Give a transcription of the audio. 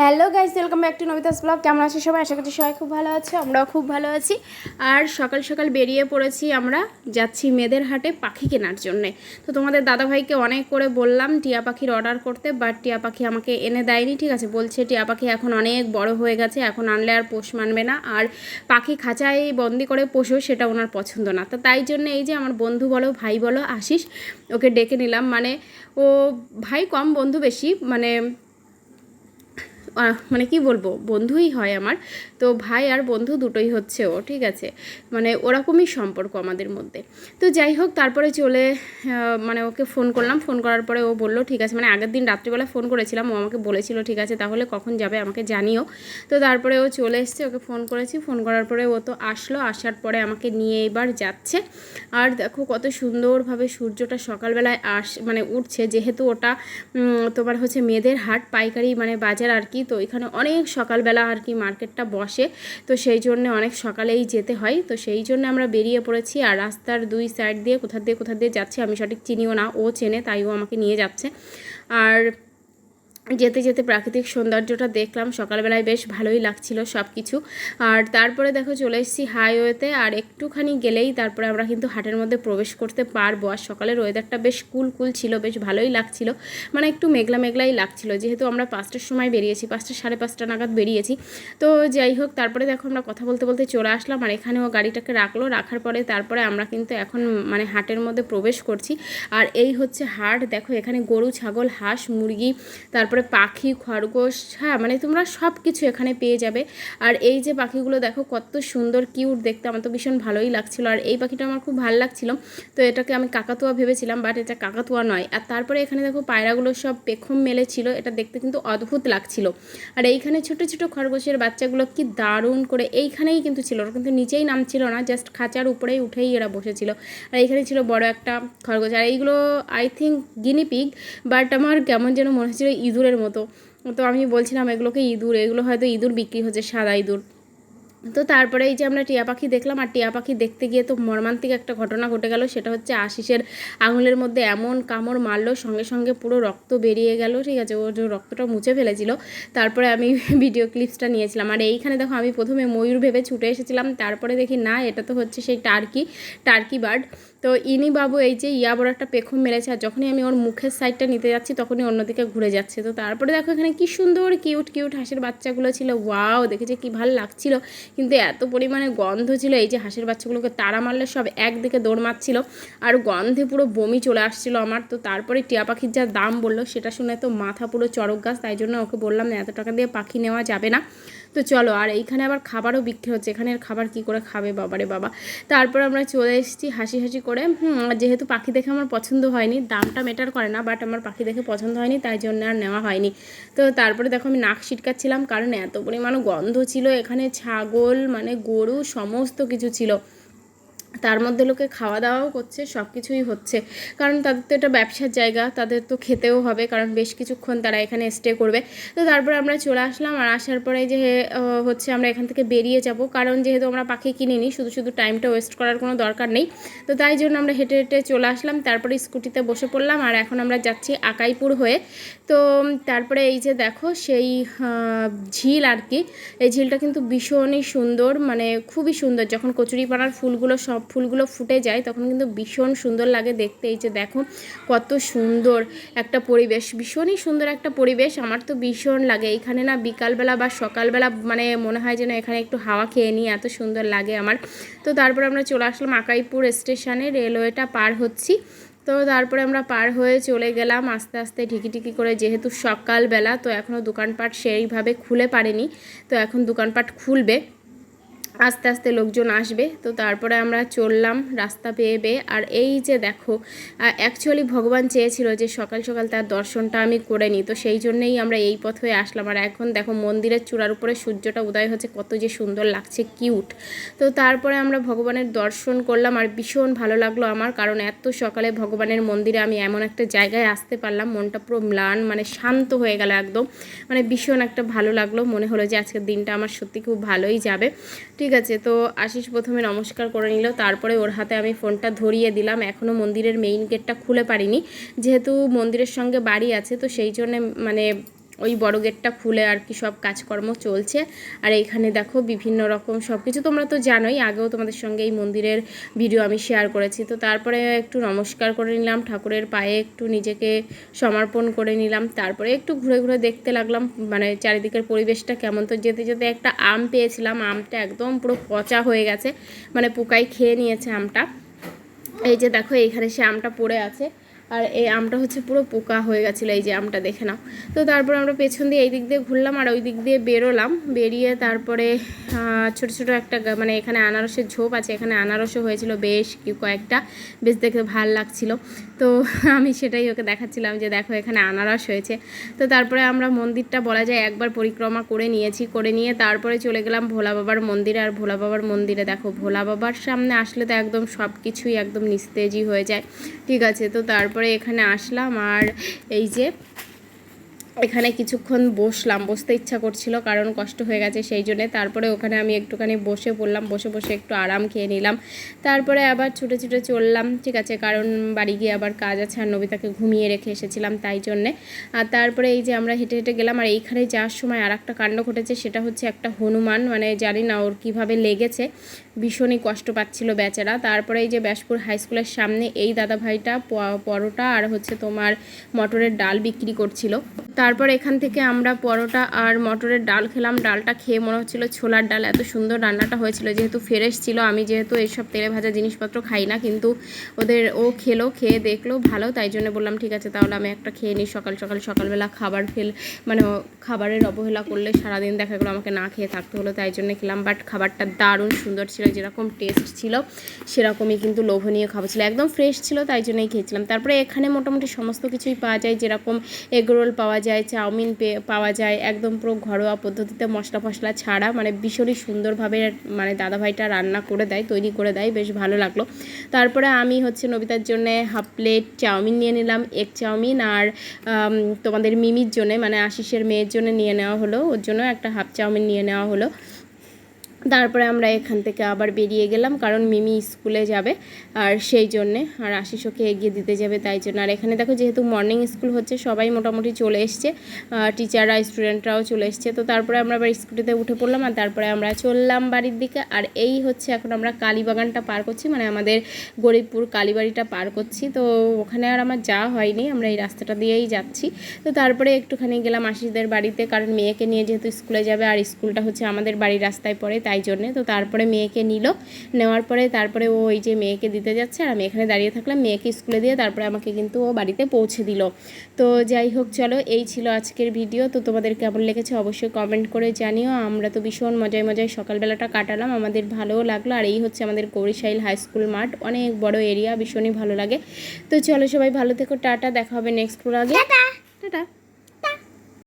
Hello guys, welcome back to Nabitas blog. কেমন আছে সবাই? আশা করছি সবাই খুব ভালো আছে, আমরাও খুব ভালো আছি। আর সকাল সকাল বেরিয়ে পড়েছি আমরা, যাচ্ছি মেয়েদের হাটে পাখি কেনার জন্যে। তো তোমাদের দাদাভাইকে অনেক করে বললাম টিয়া পাখির অর্ডার করতে বাট টিয়া পাখি আমাকে এনে দেয়নি, ঠিক আছে? বলছে টিয়া পাখি এখন অনেক বড় হয়ে গেছে, এখন আনলে আর পোষ মানবে না। আর পাখি খাঁচায় বন্দি করে পোষো সেটা ওনার পছন্দ না। তো তাই জন্য এই যে আমার বন্ধু বলো, ভাই বলো, আশিস, ওকে ডেকে নিলাম। মানে ও, ভাই কম, বন্ধু বেশি মানে মানে কি বলব, বন্ধুই হয় আমার। তো ভাই আর বন্ধু দুটোই হচ্ছে ও, ঠিক আছে? মানে ওরকমই সম্পর্ক আমাদের মধ্যে। তো যাই হোক, তারপরে চলে মানে ওকে ফোন করলাম। ফোন করার পরে ও বলল, ঠিক আছে। মানে আগের দিন রাত্রিবেলা ফোন করেছিলাম, ও আমাকে বলেছিল, ঠিক আছে, তাহলে কখন যাবে আমাকে জানিও। তো তারপরে ও চলে এসছে, ওকে ফোন করেছি। ফোন করার পরে ও তো আসলো, আসার পরে আমাকে নিয়ে এবার যাচ্ছে। আর দেখো কত সুন্দরভাবে সূর্যটা সকালবেলায় আস মানে উঠছে। যেহেতু ওটা তোমার হচ্ছে মেয়েদের হাট, পাইকারি মানে বাজার আর কি তো এখানে অনেক সকালবেলা আর কি মার্কেটটা বসে, তো সেই জন্য অনেক সকালেই যেতে হয়। তো সেই জন্য আমরা বেরিয়ে পড়েছি আর রাস্তার দুই সাইড দিয়ে কোথা দিয়ে কোথা দিয়ে যাচ্ছি, আমি সঠিক চিনিও না, ও চেনে, তাই ও আমাকে নিয়ে যাচ্ছে। আর যেতে যেতে প্রাকৃতিক সৌন্দর্যটা দেখলাম। সকালবেলায় বেশ ভালোই লাগছিল সব কিছু আর তারপরে দেখো চলে এসেছি হাইওয়েতে আর একটুখানি গেলেই তারপরে আমরা কিন্তু হাটের মধ্যে প্রবেশ করতে পারব। আর সকালের ওয়েদারটা বেশ কুল কুল ছিল, বেশ ভালোই লাগছিল। মানে একটু মেঘলা মেঘলাই লাগছিল। যেহেতু আমরা পাঁচটার সময় বেরিয়েছি, পাঁচটা সাড়ে পাঁচটা নাগাদ বেরিয়েছি। তো যাই হোক, তারপরে দেখো আমরা কথা বলতে বলতে চলে আসলাম। আর এখানেও গাড়িটাকে রাখল। রাখার পরে তারপরে আমরা কিন্তু এখন মানে হাটের মধ্যে প্রবেশ করছি। আর এই হচ্ছে হাট। দেখো এখানে গরু, ছাগল, হাঁস, মুরগি, তারপরে পাখি, খরগোশ হ্যাঁ মানে তোমরা সব কিছু এখানে পেয়ে যাবে। আর এই যে পাখিগুলো দেখো, কত সুন্দর কিউট দেখতে। আমার তো ভীষণ ভালোই লাগছিল। আর এই পাখিটা আমার খুব ভালো লাগছিল। তো এটাকে আমি কাকাতুয়া ভেবেছিলাম বাট এটা কাকাতুয়া নয়। আর তারপরে এখানে দেখো, পায়রাগুলো সব পেখম মেলে ছিল এটা দেখতে কিন্তু অদ্ভুত লাগছিল। আর এইখানে ছোট ছোট খরগোশের বাচ্চাগুলো কি দারুণ করে, এইখানেই কিন্তু ছিল। ওরা কিন্তু নিচেই নামছিল না জাস্ট খাঁচার উপরেই উঠেই এরা বসেছিল। আর এইখানে ছিল বড় একটা খরগোশ। আর এইগুলো আই থিঙ্ক গিনিপিগ বাট আমার কেমন যেন মনে হচ্ছিল ইঁদুরের মতো। তো আমি বলছিলাম, এগুলোকে ইঁদুর, এগুলো হয়তো ইঁদুর বিক্রি হচ্ছে, সাদা ইঁদুর। তো তারপরে এই যে আমরা টিয়া পাখি দেখলাম, আর টিয়া পাখি দেখতে গিয়ে তো মর্মান্তিক একটা ঘটনা ঘটে গেল। সেটা হচ্ছে আশিসের আঙুলের মধ্যে এমন কামড় মারলো, সঙ্গে সঙ্গে পুরো রক্ত বেরিয়ে গেল, ঠিক আছে? ও যে রক্তটা মুছে ফেলেছিল। তারপরে আমি ভিডিও ক্লিপসটা নিয়েছিলাম। আর এইখানে দেখো, আমি প্রথমে ময়ূর ভেবে ছুটে এসেছিলাম। তারপরে দেখি, না, এটা তো হচ্ছে সেই টার্কি টার্কি বার্ড। তো ইনি বাবু, এই যে ইয়া বড় একটা পেখম মেরেছে, আর যখনই আমি ওর মুখের সাইডটা নিতে যাচ্ছি, তখনই অন্যদিকে ঘুরে যাচ্ছে। তো তারপরে দেখো এখানে কি সুন্দর কিউট কিউট হাঁসের বাচ্চাগুলো ছিল। ওয়াও দেখেছে কি ভালো লাগছিল। কিন্তু এত পরিমাণে গন্ধ ছিল, এই যে হাঁসের বাচ্চাগুলোকে তারা মারলে সব একদিকে দৌড় মারছিল, আর গন্ধে পুরো বমি চলে আসছিল আমার। তো তারপরে টিয়া পাখির যা দাম বলল, সেটা শুনে তো মাথা পুরো চড়ক গাছ, তাই জন্য ওকে বললাম, এত টাকা দিয়ে পাখি নেওয়া যাবে না। তো চলো, আর এইখানে আবার খাবারও বিক্রি হচ্ছে। এখানের খাবার কি করে খাবে বাবারে বাবা? তারপর আমরা চলে এসেছি হাসি হাসি করে। যেহেতু পাখি দেখে আমার পছন্দ হয়নি, দামটা মেটার করে না বাট আমার পাখি দেখে পছন্দ হয়নি, তাই জন্য আর নেওয়া হয়নি। তো তারপরে দেখো আমি নাক ছিটকাচ্ছিলাম, কারণ এত পরিমাণ গন্ধ ছিল। এখানে ছাগল মানে গরু, সমস্ত কিছু ছিল। তার মধ্যে লোকে খাওয়া দাওয়াও করছে সব কিছুই হচ্ছে। কারণ তাদের তো এটা ব্যবসার জায়গা, তাদের তো খেতেও হবে, কারণ বেশ কিছুক্ষণ তারা এখানে স্টে করবে। তো তারপরে আমরা চলে আসলাম আর আসার পরে যে হচ্ছে আমরা এখান থেকে বেরিয়ে যাব। কারণ যেহেতু আমরা পাখি কিনিনি, শুধু শুধু টাইমটা ওয়েস্ট করার কোনো দরকার নেই। তো তাই জন্য আমরা হেঁটে হেঁটে চলে আসলাম, তারপরে স্কুটিতে বসে পড়লাম আর এখন আমরা যাচ্ছি আকাইপুর হয়ে। তো, তারপরে এই যে দেখো, সেই ঝিল আর কি। এই ঝিলটা কিন্তু ভীষণই সুন্দর মানে খুবই সুন্দর। যখন কচুরিপানার ফুলগুলো সব ফুলগুলো ফুটে যায়, তখন কিন্তু ভীষণ সুন্দর লাগে দেখতে। এই যে দেখো, কত সুন্দর একটা পরিবেশ, ভীষণই সুন্দর একটা পরিবেশ। আমার তো ভীষণ লাগে। এখানে না বিকালবেলা বা সকালবেলা মানে মনে হয় যেন এখানে একটু হাওয়া খেয়ে নিই, এত সুন্দর লাগে আমার। তো তারপর আমরা চলে আসলাম আকাইপুর স্টেশনে, রেলওয়েটা পার হচ্ছি। তো তারপরে আমরা পার হয়ে চলে গেলাম আস্তে আস্তে ঢিকি করে, যেহেতু সকালবেলা, তো এখনও দোকানপাট সেইভাবে খুলে পারেনি। তো এখন দোকানপাট খুলবে। আস্তে আস্তে লোকজন আসবে। তো তারপরে আমরা চললাম রাস্তা পেয়ে পেয়ে। আর এই যে দেখো অ্যাকচুয়ালি ভগবান চেয়েছিল যে সকাল সকাল তার দর্শনটা আমি করে নিই। তো সেই জন্যেই আমরা এই পথ হয়ে আসলাম। আর এখন দেখো মন্দিরের চূড়ার উপরে সূর্যটা উদয় হচ্ছে, কত যে সুন্দর লাগছে কিউট তো তারপরে আমরা ভগবানের দর্শন করলাম। আর ভীষণ ভালো লাগল আমার, কারণ এত সকালে ভগবানের মন্দিরে আমি এমন একটা জায়গায় আসতে পারলাম। মনটা পুরো ম্লান মানে শান্ত হয়ে গেল একদম। মানে ভীষণ একটা ভালো লাগল। মনে হলো যে আজকের দিনটা আমার সত্যি খুব ভালোই যাবে। ঠিক আছে, তো আশিস প্রথমে নমস্কার করে নিল, তারপরে ওর হাতে আমি ফোনটা ধরিয়ে দিলাম। এখনও মন্দিরের মেইন গেটটা খুলে পারিনি, যেহেতু মন্দিরের সঙ্গে বাড়ি আছে, তো সেই জন্যে মানে ওই বড় গেটটা খুলে আর কি সব কাজকর্ম চলছে। আর এইখানে দেখো বিভিন্ন রকম সব কিছু তোমরা তো জানোই, আগেও তোমাদের সঙ্গে এই মন্দিরের ভিডিও আমি শেয়ার করেছি। তো তারপরে একটু নমস্কার করে নিলাম, ঠাকুরের পায়ে একটু নিজেকে সমর্পণ করে নিলাম। তারপরে একটু ঘুরে ঘুরে দেখতে লাগলাম মানে চারিদিকের পরিবেশটা কেমন? তো যেতে যেতে একটা আম পেয়েছিলাম, আমটা একদম পুরো পচা হয়ে গেছে মানে পোকাই খেয়ে নিয়েছে আমটা। এই যে দেখো এইখানে সে আমটা পড়ে আছে। আর এই আমটা হচ্ছে পুরো পোকা হয়ে গেছিল, এই যে আমটা দেখে নাও। তো তারপর আমরা পেছন দিয়ে এই দিক দিয়ে ঘুরলাম আর ওই দিক দিয়ে বেরোলাম। বেরিয়ে তারপরে ছোট ছোট একটা মানে এখানে আনারসের ঝোপ আছে, এখানে আনারসও হয়েছিল বেশ কি কয়েকটা, বেশ দেখতে ভালো লাগছিল। তো আমি সেটাই ওকে দেখাচ্ছিলাম যে দেখো এখানে আনারস হয়েছে। তো তারপরে আমরা মন্দিরটা বলা যায় একবার পরিক্রমা করে নিয়েছি, করে নিয়ে তারপরে চলে গেলাম ভোলা বাবার মন্দিরে। আর ভোলা বাবার মন্দিরে দেখো, ভোলা বাবার সামনে আসলে তো একদম সব কিছুই একদম নিস্তেজই হয়ে যায়। ঠিক আছে, তো তারপরে এখানে আসলাম আর এই যে এখানে কিছুক্ষণ বসলাম, বসতে ইচ্ছা করছিল, কারণ কষ্ট হয়ে গেছে সেই জন্যে। তারপরে ওখানে আমি একটুখানি বসে পড়লাম, বসে বসে একটু আরাম খেয়ে নিলাম। তারপরে আবার ছুটে ছুটে চললাম, ঠিক আছে, কারণ বাড়ি গিয়ে আবার কাজ আছে আর নবিতাকে ঘুমিয়ে রেখে এসেছিলাম তাই জন্যে। আর তারপরে এই যে আমরা হেঁটে হেঁটে গেলাম, আর এইখানে যাওয়ার সময় আর একটা কাণ্ড ঘটেছে, সেটা হচ্ছে একটা হনুমান মানে জানি না ওর কীভাবে লেগেছে। ভীষণই কষ্ট পাচ্ছিল বেচারা। তারপরে এই যে ব্যাসপুর হাই স্কুলের সামনে এই দাদা ভাইটা পরোটা আর হচ্ছে তোমার মটরের ডাল বিক্রি করছিল। তারপর এখান থেকে আমরা পরোটা আর মটরের ডাল খেলাম। ডালটা খেয়ে মনে হচ্ছিল ছোলার ডাল। এত সুন্দর রান্নাটা হয়েছিল। যেহেতু ফ্রেশ ছিল, আমি যেহেতু এইসব তেলে ভাজা জিনিসপত্র খাই না, কিন্তু ওদের ও খেলো, খেয়ে দেখল, ভালো, তাই জন্য বললাম, ঠিক আছে, তাহলে আমি একটা খেয়ে নিই। সকাল সকাল, সকালবেলা খাবার ফেল মানে খাবারের অবহেলা করলে সারাদিন দেখা গেলো আমাকে না খেয়ে থাকতে হলো, তাই জন্য খেলাম। বাট খাবারটা দারুণ সুন্দর ছিল। যেরকম টেস্ট ছিল, সেরকমই কিন্তু লোভনীয় খাবার ছিল। একদম ফ্রেশ ছিল, তাই জন্যই খেয়েছিলাম। তারপরে এখানে মোটামুটি সমস্ত কিছুই পাওয়া যায়, যেরকম এগরোল পাওয়া যায়, চাউমিন পাওয়া যায়, একদম পুরো ঘরোয়া পদ্ধতিতে মশলা ফসলা ছাড়া মানে ভীষণই সুন্দরভাবে মানে দাদাভাইটা রান্না করে দেয়, তৈরি করে দেয়, বেশ ভালো লাগল। তারপরে আমি হচ্ছে নবিতার জন্য হাফ প্লেট চাউমিন নিয়ে নিলাম এগ চাউমিন, আর তোমাদের মিমির জন্য মানে আশিসের মেয়ের জন্য নিয়ে নেওয়া হলো, ওর জন্য একটা হাফ চাউমিন নিয়ে নেওয়া হলো। তারপরে আমরা এখান থেকে আবার বেরিয়ে গেলাম, কারণ মিমি স্কুলে যাবে, আর সেই জন্যে, আর আশিস ওকে এগিয়ে দিতে যাবে তাই জন্য। আর এখানে দেখো যেহেতু মর্নিং স্কুল হচ্ছে, সবাই মোটামুটি চলে এসছে টিচাররা স্টুডেন্টরাও চলে এসছে। তো তারপরে আমরা আবার স্কুটিতে উঠে পড়লাম, আর তারপরে আমরা চললাম বাড়ির দিকে। আর এই হচ্ছে এখন আমরা কালীবাগানটা পার করছি মানে আমাদের গরিবপুর কালীবাড়িটা পার করছি। তো ওখানে আর আমার যাওয়া হয়নি, আমরা এই রাস্তাটা দিয়েই যাচ্ছি। তো তারপরে একটুখানি গেলাম আশিসদের বাড়িতে, কারণ মেয়েকে নিয়ে যেহেতু স্কুলে যাবে, আর স্কুলটা হচ্ছে আমাদের বাড়ির রাস্তায় পড়ে তাই জন্যে। তো তারপরে মেয়েকে নিল। নেওয়ার পরে তারপরে ও ওই যে মেয়েকে দিতে যাচ্ছে আর আমি এখানে দাঁড়িয়ে থাকলাম। মেয়েকে স্কুলে দিয়ে তারপরে আমাকে কিন্তু ও বাড়িতে পৌঁছে দিল। তো যাই হোক চলো এই ছিল আজকের ভিডিও। তো তোমাদের কেমন লেগেছে অবশ্যই কমেন্ট করে জানিও। আমরা তো ভীষণ মজায় মজায় সকালবেলাটা কাটালাম। আমাদের ভালোও লাগল। আর এই হচ্ছে আমাদের গৌরীশাইল হাই স্কুল মাঠ। অনেক বড় এরিয়া ভীষণই ভালো লাগে। তো চলো সবাই ভালো থেকো। টাটা দেখা হবে নেক্সট ব্লগে টাটা।